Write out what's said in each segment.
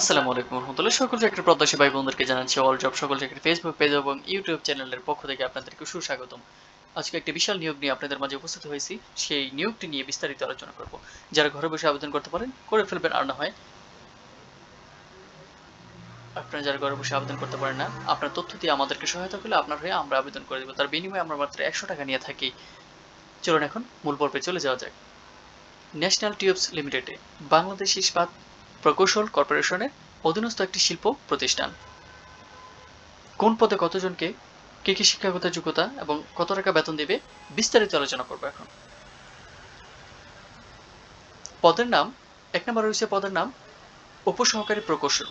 আসসালামু আলাইকুম রহমতুল্লাহ। সকল চাকরির প্রত্যাশী ভাই বোনদেরকে জানাচ্ছি অল জব সকল চাকরির ফেসবুক পেজ এবং ইউটিউব চ্যানেলের পক্ষ থেকে আপনাদেরকে সুস্বাগতম। আজকে একটি বিশাল নিয়োগ নিয়ে আপনাদের মাঝে উপস্থিত হয়েছি। সেই নিয়োগটি নিয়ে বিস্তারিত আলোচনা করব। যারা ঘরে বসে আবেদন করতে পারেন, করে ফেলবেন আর না হয় আপনারা যারা ঘরে বসে আবেদন করতে পারেন না, আপনার তথ্য দিয়ে আমাদেরকে সহায়তা করলে আপনার হয়ে আমরা আবেদন করে দেবো। তার বিনিময়ে আমরা মাত্র একশো টাকা নিয়ে থাকি। চলুন এখন মূল পর্বে চলে যাওয়া যাক। ন্যাশনাল টিউবস লিমিটেডে বাংলাদেশ ইস্পাত প্রকৌশল কর্পোরেশনের অধীনস্থ একটি শিল্প প্রতিষ্ঠান। কোন পদে কতজনকে কি কি শিক্ষাগত যোগ্যতা এবং কত টাকা বেতন দেবে বিস্তারিত আলোচনা করব এখন। পদের নাম, এক নম্বর রয়েছে পদের নাম, উপসহকারী প্রকৌশল।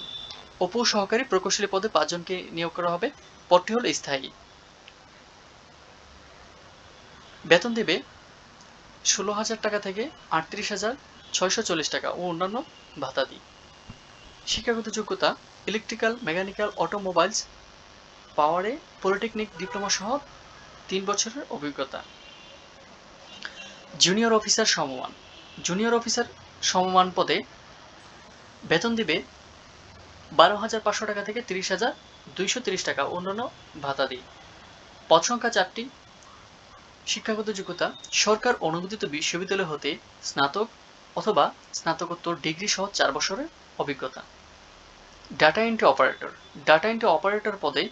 উপসহকারী প্রকৌশলী পদে পাঁচজনকে নিয়োগ করা হবে, পদটি হল স্থায়ী। বেতন দেবে ষোলো হাজার টাকা থেকে আটত্রিশ হাজার ছয়শো চল্লিশ টাকা ও অন্যান্য ভাতা ভাতাদি শিক্ষাগত যোগ্যতা ইলেকট্রিক্যাল মেকানিক্যাল অটোমোবাইলস পাওয়ারে পলিটেকনিক ডিপ্লোমা সহ তিন বছরের অভিজ্ঞতা। জুনিয়র অফিসার সমমান। জুনিয়র অফিসার সমমান পদে বেতন দিবে বারো হাজার পাঁচশো টাকা থেকে তিরিশ হাজার দুইশো তিরিশ টাকা অন্যান্য ভাতাদি পদ সংখ্যা চারটি। শিক্ষাগত যোগ্যতা, সরকার অনুমোদিত বিশ্ববিদ্যালয় হতে স্নাতক অথবা স্নাতকোত্তর ডিগ্রি সহ চার বছরের অভিজ্ঞতা। Data entry operator data entry operator পদে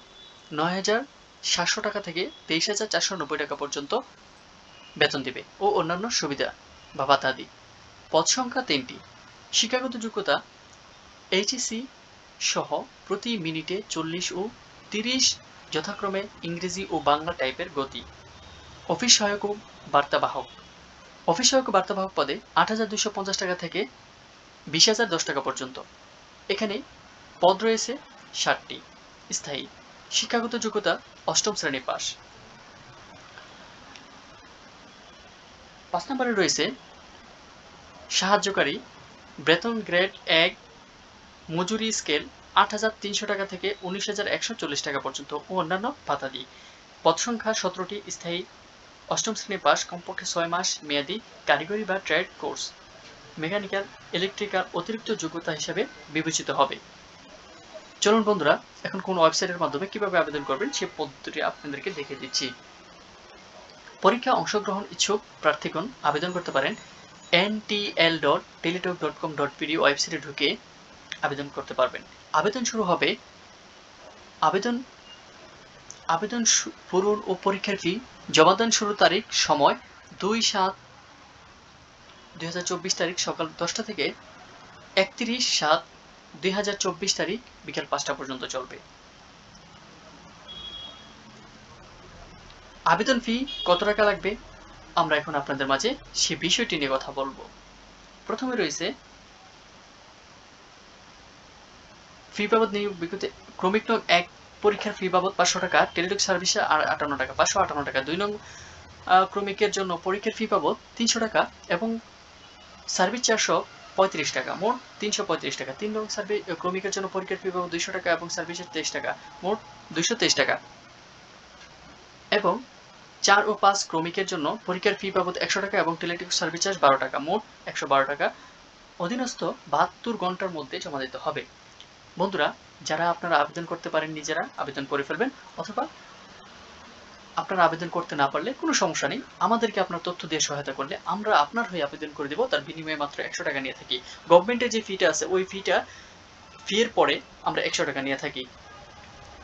নয় হাজার সাতশো টাকা থেকে তেইশ হাজার চারশো নব্বই টাকা পর্যন্ত বেতন দিবে ও অন্যান্য সুবিধা বা ভাতাদি পদ সংখ্যা তিনটি। শিক্ষাগত যোগ্যতা এইচএসি সহ প্রতি মিনিটে চল্লিশ ও তিরিশ যথাক্রমে ইংরেজি ও বাংলা টাইপের গতি। অফিস সহায়ক ও বার্তাবাহক। অফিস সহায়ক বার্তাবাহক পদে আট হাজার দুশো পঞ্চাশ টাকা থেকে বিশ হাজার দশ টাকা পর্যন্ত। এখানে পদ রয়েছে ষাটটি। স্থায়ী। শিক্ষাগত যোগ্যতা অষ্টম শ্রেণি পাস পাঁচ নম্বরে রয়েছে সাহায্যকারী বেতন গ্রেড এক মজুরি স্কেল আট হাজার তিনশো টাকা থেকে উনিশ হাজার একশো চল্লিশ টাকা পর্যন্ত ও অন্যান্য ভাতাদি। পদ সংখ্যা সতেরোটি। স্থায়ী। অষ্টম শ্রেণি পাস, কমপক্ষে ছয় মাস মেয়াদি কারিগরি বা ট্রেড কোর্স মেকানিক্যাল ইলেকট্রিক্যাল অতিরিক্ত যোগ্যতা হিসেবে বিবেচিত হবে। চলুন বন্ধুরা, এখন কোন ওয়েবসাইটের মাধ্যমে কীভাবে আবেদন করবেন সে পদ্ধতিটি আপনাদেরকে দেখে দিচ্ছি। পরীক্ষা অংশগ্রহণ ইচ্ছুক প্রার্থীগণ আবেদন করতে পারেন NTL dot Teletalk dot com dot PD ওয়েবসাইটে ঢুকে আবেদন করতে পারবেন। আবেদন শুরু হবে আবেদন আবেদন পূরণ ও পরীক্ষার ফি জমাদান শুরু তারিখ সময় দুই সাত দুই তারিখ সকাল দশটা থেকে একত্রিশ সাত দুই তারিখ বিকাল পাঁচটা পর্যন্ত চলবে। আবেদন ফি কত টাকা লাগবে? আমরা এখন আপনাদের মাঝে সে বিষয়টি নিয়ে কথা বলব। প্রথমে রয়েছে ফি বাবদ নিয়োগ বিজ্ঞপ্তি ক্রমিক নং এক পরীক্ষার ফি বাবদ পাঁচশো টাকা টেলিটক সার্ভিসে আর আটান্ন টাকা, পাঁচশো আটান্ন টাকা। দুই নং ক্রমিকের জন্য পরীক্ষার ফি বাবদ তিনশো টাকা এবং সার্ভিস চারশো পঁয়ত্রিশ টাকা, মোট তিনশো পঁয়ত্রিশ টাকা। তিন নং সার্ভিস ক্রমিকের জন্য পরীক্ষার ফি বাবদ দুইশো টাকা এবং সার্ভিসের তেইশ টাকা, মোট দুইশো তেইশ টাকা। এবং চার ও পাঁচ ক্রমিকের জন্য পরীক্ষার ফি বাবদ একশো টাকা এবং টেলিটক সার্ভিস চার্জ বারো টাকা, মোট একশো বারো টাকা। অধীনস্থ বাহাত্তর ঘণ্টার মধ্যে জমা দিতে হবে। বন্ধুরা, যারা আপনারা আবেদন করতে পারেন নিজেরা, আবেদন করে ফেলবেন, অথবা আপনারা আবেদন করতে না পারলে কোনো সমস্যা নেই। আমাদেরকে আপনার তথ্য দিয়ে সহায়তা করলে আমরা আপনার হয়ে আবেদন করে দেবো, তার বিনিময়ে মাত্র একশো টাকা নিয়ে থাকি। গভর্নমেন্টের যে ফিটা আছে, ওই ফিটা ফিয়ের পরে আমরা একশো টাকা নিয়ে থাকি।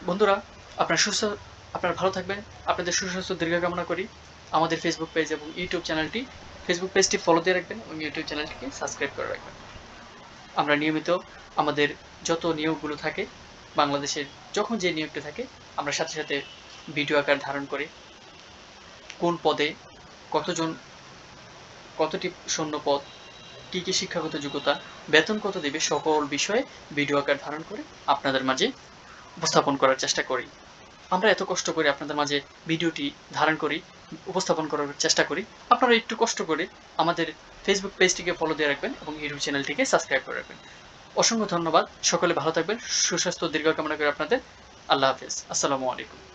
বন্ধুরা, আপনার সুস্থ, আপনারা ভালো থাকবেন। আপনাদের সুস্বাস্থ্য দীর্ঘ কামনা করি। আমাদের ফেসবুক পেজ এবং ইউটিউব চ্যানেলটি ফেসবুক পেজটি ফলো দিয়ে রাখবেন এবং ইউটিউব চ্যানেলটিকে সাবস্ক্রাইব করে রাখবেন। আমরা নিয়মিত আমাদের যত নিয়োগগুলো থাকে, বাংলাদেশের যখন যে নিয়োগটা থাকে, আমরা সাথে সাথে ভিডিও আকার ধারণ করে কোন পদে কতজন, কতটি শূন্য পদ, কী কী শিক্ষাগত যোগ্যতা, বেতন কত দেবে, সকল বিষয়ে ভিডিও আকার ধারণ করে আপনাদের মাঝে উপস্থাপন করার চেষ্টা করি। আমরা এত কষ্ট করে আপনাদের মাঝে ভিডিওটি ধারণ করি, উপস্থাপন করার চেষ্টা করি। আপনারা একটু কষ্ট করে আমাদের ফেসবুক পেজটিকে ফলো দিয়ে রাখবেন এবং ইউটিউব চ্যানেলটিকে সাবস্ক্রাইব করে রাখবেন। অসংখ্য ধন্যবাদ। সকলে ভালো থাকবেন, সুস্বাস্থ্য দীর্ঘ কামনা করে আপনাদের। আল্লাহ হাফেজ। আসসালামু আলাইকুম।